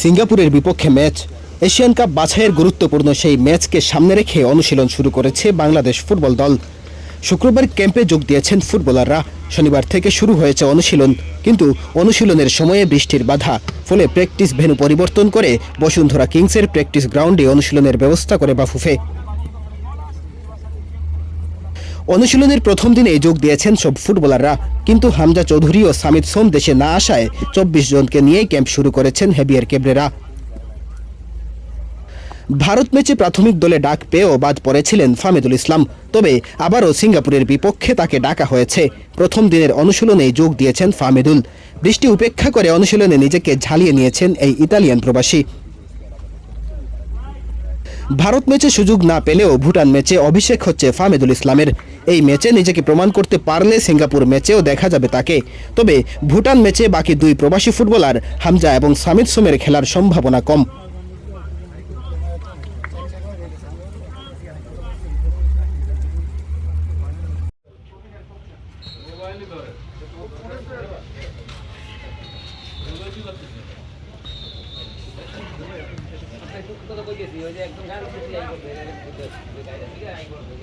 সিঙ্গাপুরের বিপক্ষে match, Asian cup বাছাইয়ের গুরুত্বপূর্ণ সেই ম্যাচকে সামনে রেখে অনুশীলন শুরু করেছে বাংলাদেশ ফুটবল দল। শুক্রবার ক্যাম্পে যোগ দিয়েছেন ফুটবলাররা। শনিবার থেকে শুরু হয়েছে অনুশীলন, কিন্তু অনুশীলনের সময়ে বৃষ্টির বাধা, ফলে প্র্যাকটিস ভেন্যু পরিবর্তন করে বসুন্ধরা কিংসের প্র্যাকটিস গ্রাউন্ডে অনুশীলনের ব্যবস্থা করে বাফুফে। অনুশীলনের প্রথম দিনে যোগ দিয়েছেন সব ফুটবলাররা। কিন্তু হামজা চৌধুরী ও সামিদ সোম দেশে না আসায় চব্বিশ জনকে নিয়েই ক্যাম্প শুরু করেছেন হেভিয়ার কেবরেরা। ভারত ম্যাচে প্রাথমিক দলে ডাক পেয়েও বাদ পড়েছিলেন ফামিদুল ইসলাম। তবে আবারও সিঙ্গাপুরের বিপক্ষে তাকে ডাকা হয়েছে। প্রথম দিনের অনুশীলনেই যোগ দিয়েছেন ফামিদুল। বৃষ্টি উপেক্ষা করে অনুশীলনে নিজেকে ঝালিয়ে নিয়েছেন এই ইতালিয়ান প্রবাসী। ভারত ম্যাচে সুযোগ না পেলেও ভুটান ম্যাচে অভিষেক হচ্ছে ফামেদুল ইসলামের। এই ম্যাচে নিজেকে প্রমাণ করতে পারলে সিঙ্গাপুর ম্যাচেও দেখা যাবে তাকে। তবে ভুটান ম্যাচে বাকি দুই প্রবাসী ফুটবলার হামজা এবং সামিদ সোমের খেলার সম্ভাবনা কম। কথা কইতেছি ওই যে একদম গান করতেছি আই করবে